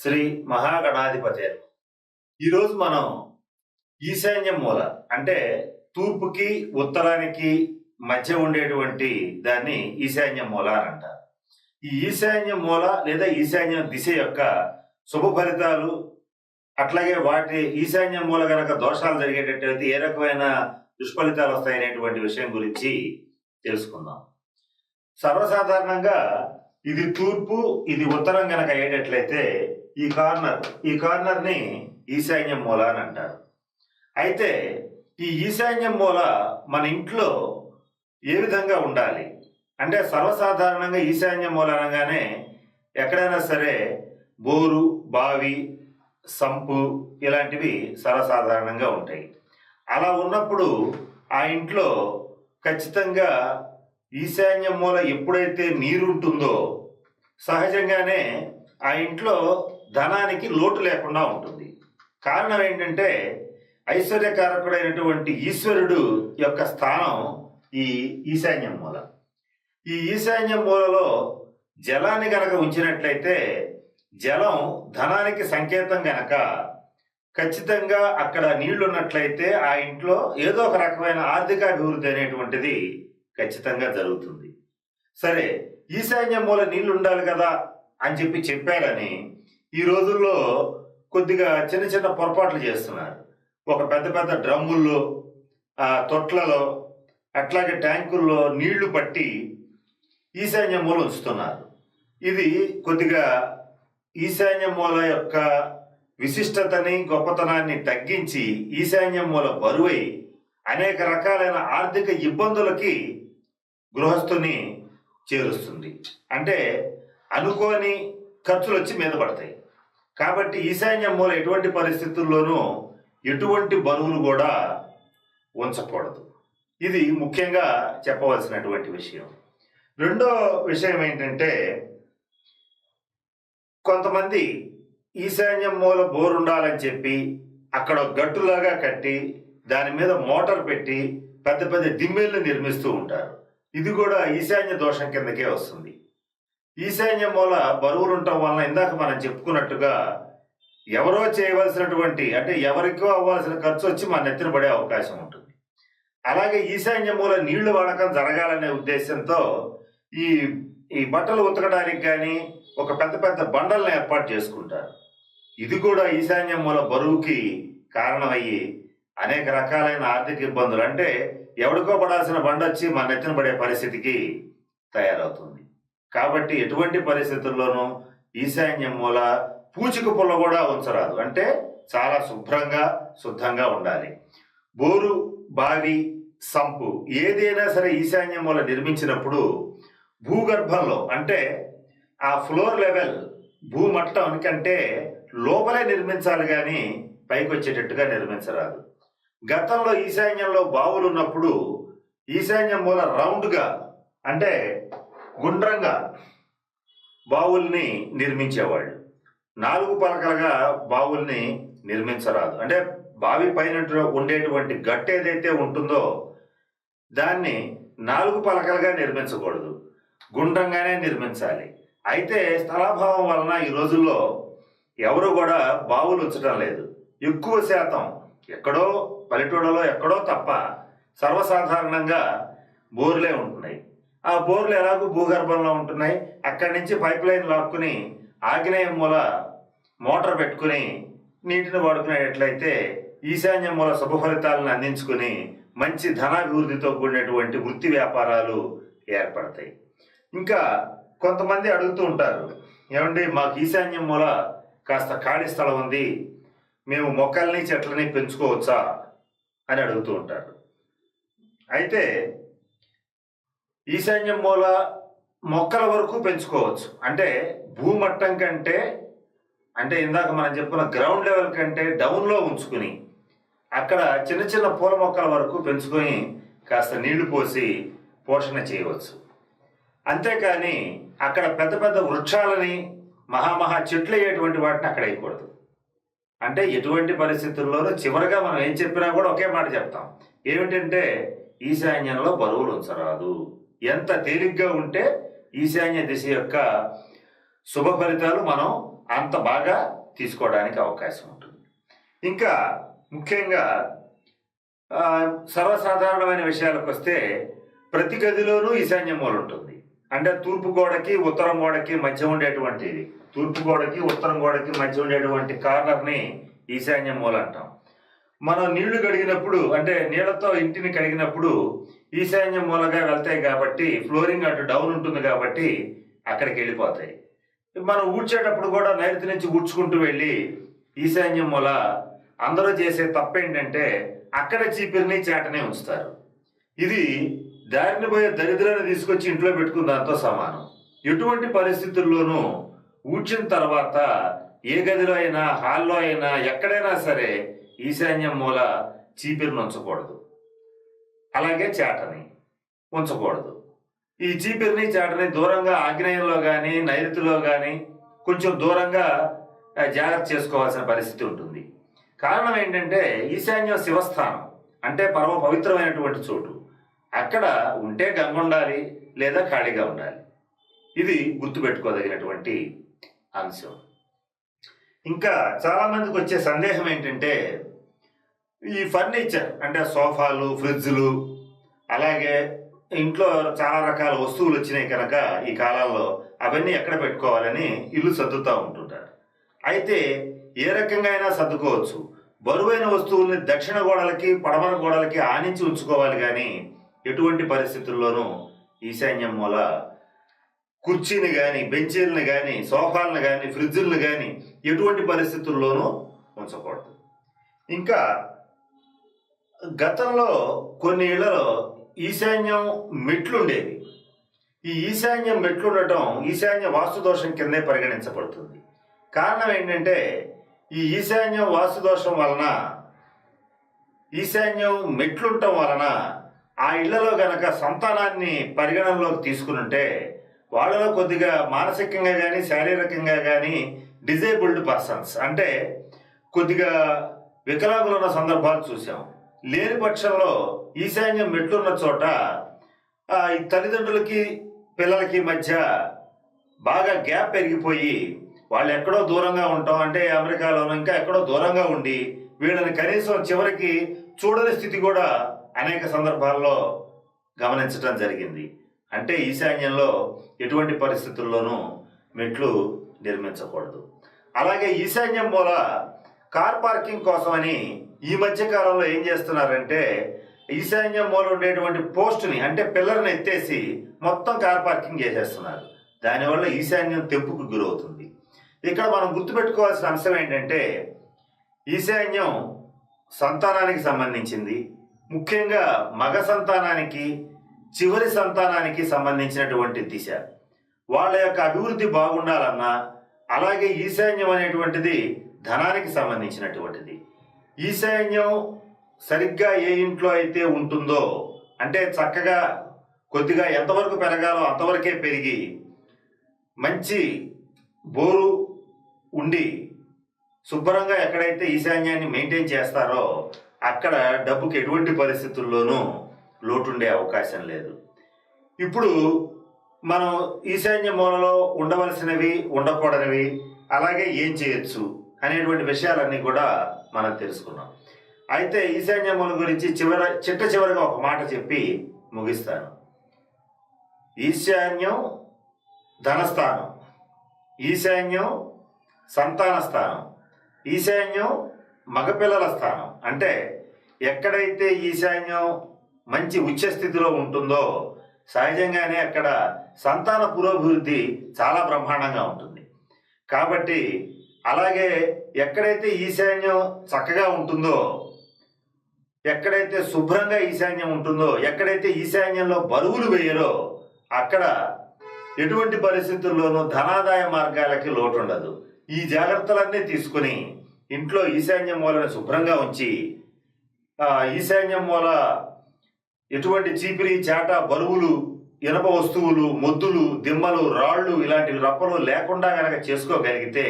శ్రీ మహాగణాధిపతి. ఈరోజు మనం ఈశాన్య మూల అంటే తూర్పుకి ఉత్తరానికి మధ్య ఉండేటువంటి దాన్ని ఈశాన్య మూల అని అంటారు. ఈ ఈశాన్య మూల లేదా ఈశాన్య దిశ యొక్క శుభ ఫలితాలు అట్లాగే వాటి ఈశాన్య మూల గనక దోషాలు జరిగేటట్టయితే ఏ రకమైన దుష్ఫలితాలు వస్తాయనేటువంటి విషయం గురించి తెలుసుకుందాం. సర్వసాధారణంగా ఇది తూర్పు ఇది ఉత్తరం గనక అయ్యేటట్లయితే ఈ కార్నర్ ఈ కార్నర్ని ఈశాన్యం మూల అని అంటారు. అయితే ఈ ఈశాన్యం మూల మన ఇంట్లో ఏ విధంగా ఉండాలి? అంటే సర్వసాధారణంగా ఈశాన్యం మూల అనగానే ఎక్కడైనా సరే బోరు బావి సంపు ఇలాంటివి సర్వసాధారణంగా ఉంటాయి. అలా ఉన్నప్పుడు ఆ ఇంట్లో ఖచ్చితంగా ఈశాన్య మూల ఎప్పుడైతే నీరు ఉంటుందో సహజంగానే ఆ ఇంట్లో ధనానికి లోటు లేకుండా ఉంటుంది. కారణం ఏంటంటే ఐశ్వర్యకారకుడైనటువంటి ఈశ్వరుడు యొక్క స్థానం ఈ ఈశాన్యం మూల. ఈ ఈశాన్యం మూలలో జలాన్ని గనక ఉంచినట్లయితే జలం ధనానికి సంకేతం గనక ఖచ్చితంగా అక్కడ నీళ్ళు ఉన్నట్లయితే ఆ ఇంట్లో ఏదో ఒక రకమైన ఆర్థిక అభివృద్ధి అనేటువంటిది ఖచ్చితంగా జరుగుతుంది. సరే ఈశాన్యం మూల నీళ్ళు ఉండాలి కదా అని చెప్పి చెప్పారని ఈ రోజుల్లో కొద్దిగా చిన్న చిన్న పొరపాట్లు చేస్తున్నారు. ఒక పెద్ద పెద్ద డ్రమ్ముల్లో ఆ తొట్లలో అట్లాగే ట్యాంకుల్లో నీళ్ళు పట్టి ఈశాన్య మూల ఉంచుతున్నారు. ఇది కొద్దిగా ఈశాన్య మూల యొక్క విశిష్టతని గొప్పతనాన్ని తగ్గించి ఈశాన్య మూల బరువై అనేక రకాలైన ఆర్థిక ఇబ్బందులకి గృహస్థుని చేరుస్తుంది. అంటే అనుకోని ఖర్చులు వచ్చి మీద పడతాయి. కాబట్టి ఈశాన్య మూల ఎటువంటి పరిస్థితుల్లోనూ ఎటువంటి బరువులు కూడా ఉంచకూడదు. ఇది ముఖ్యంగా చెప్పవలసినటువంటి విషయం. రెండో విషయం ఏంటంటే కొంతమంది ఈశాన్యం మూల బోర్ ఉండాలని చెప్పి అక్కడ గట్టులాగా కట్టి దాని మీద మోటార్ పెట్టి పెద్ద పెద్ద దిమ్మెల్ని నిర్మిస్తూ ఉంటారు. ఇది కూడా ఈశాన్య దోషం కిందకే వస్తుంది. ఈశాన్య మూల బరువులు ఉండటం వలన ఇందాక మనం చెప్పుకున్నట్టుగా ఎవరో చేయవలసినటువంటి అంటే ఎవరికో అవ్వాల్సిన ఖర్చు వచ్చి మన నెత్తిన పడే అవకాశం ఉంటుంది. అలాగే ఈశాన్య మూల నీళ్ళు వాడకం జరగాలనే ఉద్దేశంతో ఈ ఈ బట్టలు ఉతకడానికి కానీ ఒక పెద్ద పెద్ద బండలను ఏర్పాటు చేసుకుంటారు. ఇది కూడా ఈశాన్య మూల బరువుకి కారణమయ్యి అనేక రకాలైన ఆర్థిక ఇబ్బందులు. అంటే ఎవడికో పడాల్సిన బండ వచ్చి మన నెత్తిన పడే పరిస్థితికి తయారవుతుంది. కాబట్టి ఎటువంటి పరిస్థితుల్లోనూ ఈశాన్యం మూల పూచిక పుల్ల కూడా ఉంచరాదు. అంటే చాలా శుభ్రంగా శుద్ధంగా ఉండాలి. బోరు బావి సంపు ఏదైనా సరే ఈశాన్యం మూల నిర్మించినప్పుడు భూగర్భంలో అంటే ఆ ఫ్లోర్ లెవెల్ భూమట్టం కంటే లోపలే నిర్మించాలి కానీ పైకి వచ్చేటట్టుగా నిర్మించరాదు. గతంలో ఈశాన్యంలో బావులు ఉన్నప్పుడు ఈశాన్య మూల రౌండ్గా అంటే గుండ్రంగా బావుల్ని నిర్మించేవాళ్ళు. నాలుగు పలకలుగా బావుల్ని నిర్మించరాదు. అంటే బావి పైన ఉండేటువంటి గట్టు ఏదైతే ఉంటుందో దాన్ని నాలుగు పలకలుగా నిర్మించకూడదు. గుండ్రంగానే నిర్మించాలి. అయితే స్థలాభావం వలన ఈ రోజుల్లో ఎవరు కూడా బావులు ఉంచడం లేదు. ఎక్కువ శాతం ఎక్కడో పల్లెటూళ్ళలో ఎక్కడో తప్ప సర్వసాధారణంగా బోర్లే ఉంటున్నాయి. ఆ బోర్లు ఎలాగో భూగర్భంలో ఉంటున్నాయి. అక్కడి నుంచి పైప్ లైన్ లాక్కుని ఆగ్నేయ మూల మోటార్ పెట్టుకుని నీటిని వాడుకునేటట్లయితే ఈశాన్య మూల శుభ ఫలితాలను అందించుకుని మంచి ధనాభివృద్ధితో కూడినటువంటి వృత్తి వ్యాపారాలు ఏర్పడతాయి. ఇంకా కొంతమంది అడుగుతూ ఉంటారు ఏమండి మాకు ఈశాన్యం మూల కాస్త ఖాళీ స్థలం ఉంది మేము మొక్కల్ని చెట్లని పెంచుకోవచ్చా? అని అడుగుతూ ఉంటారు. అయితే ఈశాన్యం మూల మొక్కల వరకు పెంచుకోవచ్చు. అంటే భూమట్టం కంటే అంటే ఇందాక మనం చెప్పుకున్న గ్రౌండ్ లెవెల్ కంటే డౌన్లో ఉంచుకుని అక్కడ చిన్న చిన్న పూల మొక్కల వరకు పెంచుకొని కాస్త నీళ్ళు పోసి పోషణ చేయవచ్చు. అంతేకాని అక్కడ పెద్ద పెద్ద వృక్షాలని మహామహా చెట్లు అయ్యేటువంటి వాటిని అక్కడ వేయకూడదు. అంటే ఎటువంటి పరిస్థితుల్లోనూ చివరిగా మనం ఏం చెప్పినా కూడా ఒకే మాట చెప్తాం. ఏమిటంటే ఈశాన్యంలో బరువులు ఉంచరాదు. ఎంత తేలిగ్గా ఉంటే ఈశాన్య దిశ యొక్క శుభ ఫలితాలు మనం అంత బాగా తీసుకోవడానికి అవకాశం ఉంటుంది. ఇంకా ముఖ్యంగా సర్వసాధారణమైన విషయాలకు వస్తే ప్రతి గదిలోనూ ఈశాన్య మూల ఉంటుంది. అంటే తూర్పు గోడకి ఉత్తరం గోడకి మధ్య ఉండేటువంటిది. తూర్పు గోడకి ఉత్తరం గోడకి మధ్య ఉండేటువంటి కార్నర్ని ఈశాన్య మూల అంటాం. మనం నీళ్ళు కడిగినప్పుడు అంటే నీళ్ళతో ఇంటిని కడిగినప్పుడు ఈశాన్య మూలగా వెళ్తాయి కాబట్టి ఫ్లోరింగ్ అటు డౌన్ ఉంటుంది కాబట్టి అక్కడికి వెళ్ళిపోతాయి. మనం ఊడ్చేటప్పుడు కూడా నైరుతి నుంచి ఊడ్చుకుంటూ వెళ్ళి ఈశాన్యం మూల అందరూ చేసే తప్పేంటంటే అక్కడ చీపిరిని చేటనే ఉంచుతారు. ఇది దారిని పోయే దరిద్రాన్ని తీసుకొచ్చి ఇంట్లో పెట్టుకున్న దాంతో సమానం. ఎటువంటి పరిస్థితుల్లోనూ ఊడ్చిన తర్వాత ఏ గదిలో అయినా హాల్లో అయినా ఎక్కడైనా సరే ఈశాన్యం మూల చీపిరిని ఉంచకూడదు. అలాగే చేటని ఉంచకూడదు. ఈ చీపిరిని చాటని దూరంగా ఆగ్నేయంలో కానీ నైరుతిలో కానీ కొంచెం దూరంగా జాగ్రత్త చేసుకోవాల్సిన పరిస్థితి ఉంటుంది. కారణం ఏంటంటే ఈశాన్యం శివస్థానం అంటే పరమ పవిత్రమైనటువంటి చోటు. అక్కడ ఉంటే గంగ ఉండాలి లేదా ఖాళీగా ఉండాలి. ఇది గుర్తుపెట్టుకోదగినటువంటి అంశం. ఇంకా చాలామందికి వచ్చే సందేహం ఏంటంటే ఈ ఫర్నిచర్ అంటే సోఫాలు ఫ్రిడ్జ్లు అలాగే ఇంట్లో చాలా రకాల వస్తువులు వచ్చినాయి కనుక ఈ కాలాల్లో అవన్నీ ఎక్కడ పెట్టుకోవాలని ఇల్లు సర్దుతూ ఉంటుంటారు. అయితే ఏ రకంగా అయినా సర్దుకోవచ్చు. బరువైన వస్తువుల్ని దక్షిణ గోడలకి పడమర గోడలకి ఆనించి ఉంచుకోవాలి కానీ ఎటువంటి పరిస్థితుల్లోనూ ఈశాన్యం మూల కుర్చీని కానీ బెంచీలను కానీ సోఫాలను కానీ ఫ్రిడ్జులను కానీ ఎటువంటి పరిస్థితుల్లోనూ ఉంచకూడదు. ఇంకా గతంలో కొన్ని ఇళ్ళలో ఈశాన్యం మెట్లు ఉండేవి ఈ ఈశాన్యం మెట్లుండటం ఈశాన్య వాస్తు దోషం కిందే పరిగణించబడుతుంది. కారణం ఏంటంటే ఈ ఈశాన్యం వాస్తు దోషం వలన ఈశాన్యం మెట్లుండటం వలన ఆ ఇళ్ళలో గనక సంతానాన్ని పరిగణనలోకి తీసుకునుంటే వాళ్ళలో కొద్దిగా మానసికంగా కానీ శారీరకంగా కానీ డిజేబుల్డ్ పర్సన్స్ అంటే కొద్దిగా వికలాంగులు ఉన్న సందర్భాలు చూసాం. లేని పక్షంలో ఈశాన్యం మెట్లున్న చోట ఈ తల్లిదండ్రులకి పిల్లలకి మధ్య బాగా గ్యాప్ పెరిగిపోయి వాళ్ళు ఎక్కడో దూరంగా ఉంటాం అంటే అమెరికాలోనూ ఇంకా ఎక్కడో దూరంగా ఉండి వీళ్ళని కనీసం చివరికి చూడని స్థితి కూడా అనేక సందర్భాల్లో గమనించడం జరిగింది. అంటే ఈశాన్యంలో ఎటువంటి పరిస్థితుల్లోనూ మెట్లు నిర్మించకూడదు. అలాగే ఈశాన్యం మూల కార్ పార్కింగ్ కోసమని ఈ మధ్య కాలంలో ఏం చేస్తున్నారంటే ఈశాన్యం మూల ఉండేటువంటి పోస్టుని అంటే పిల్లర్ని ఎత్తేసి మొత్తం కార్ పార్కింగ్ చేసేస్తున్నారు. దానివల్ల ఈశాన్యం తెంపుకు గురవుతుంది. ఇక్కడ మనం గుర్తుపెట్టుకోవాల్సిన అంశం ఏంటంటే ఈశాన్యం సంతానానికి సంబంధించింది. ముఖ్యంగా మగ సంతానానికి చివరి సంతానానికి సంబంధించినటువంటి దిశ. వాళ్ళ యొక్క అభివృద్ధి బాగుండాలన్నా అలాగే ఈశాన్యం అనేటువంటిది ధనానికి సంబంధించినటువంటిది. ఈశాన్యం సరిగ్గా ఏ ఇంట్లో అయితే ఉంటుందో అంటే చక్కగా కొద్దిగా ఎంతవరకు పెరగాలో అంతవరకే పెరిగి మంచి బోరు ఉండి శుభ్రంగా ఎక్కడైతే ఈశాన్యాన్ని మెయింటైన్ చేస్తారో అక్కడ డబ్బుకి ఎటువంటి పరిస్థితుల్లోనూ లోటుండే అవకాశం లేదు. ఇప్పుడు మనం ఈశాన్య మూలలో ఉండవలసినవి ఉండకూడనివి అలాగే ఏం చేయొచ్చు అనేటువంటి విషయాలన్నీ కూడా మనం తెలుసుకున్నాం. అయితే ఈశాన్యముల గురించి చివర చిట్ట చివరిగా ఒక మాట చెప్పి ముగిస్తాను. ఈశాన్యం ధనస్థానం. ఈశాన్యం సంతాన స్థానం. ఈశాన్యం మగపిల్లల స్థానం. అంటే ఎక్కడైతే ఈశాన్యం మంచి ఉచ్చ స్థితిలో ఉంటుందో సహజంగానే అక్కడ సంతాన పురోభివృద్ధి చాలా బ్రహ్మాండంగా ఉంటుంది. కాబట్టి అలాగే ఎక్కడైతే ఈశాన్యం చక్కగా ఉంటుందో ఎక్కడైతే శుభ్రంగా ఈశాన్యం ఉంటుందో ఎక్కడైతే ఈశాన్యంలో బరువులు వేయరో అక్కడ ఎటువంటి పరిస్థితుల్లోనూ ధనాదాయ మార్గాలకి లోటు ఉండదు ఈ జాగ్రత్తలన్నీ తీసుకుని ఇంట్లో ఈశాన్యం మూలని శుభ్రంగా ఉంచి ఈశాన్యం మూల ఎటువంటి చీపిరి చాట బరువులు ఇనప వస్తువులు మొద్దులు దిమ్మలు రాళ్ళు ఇలాంటివి రప్పలు లేకుండా గనక చేసుకోగలిగితే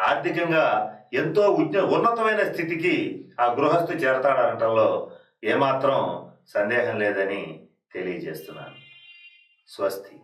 ఆర్థికంగా ఎంతో ఉన్నతమైన స్థితికి ఆ గృహస్థు చేరతాడనటంలో ఏమాత్రం సందేహం లేదని తెలియజేస్తున్నాను. స్వస్తి.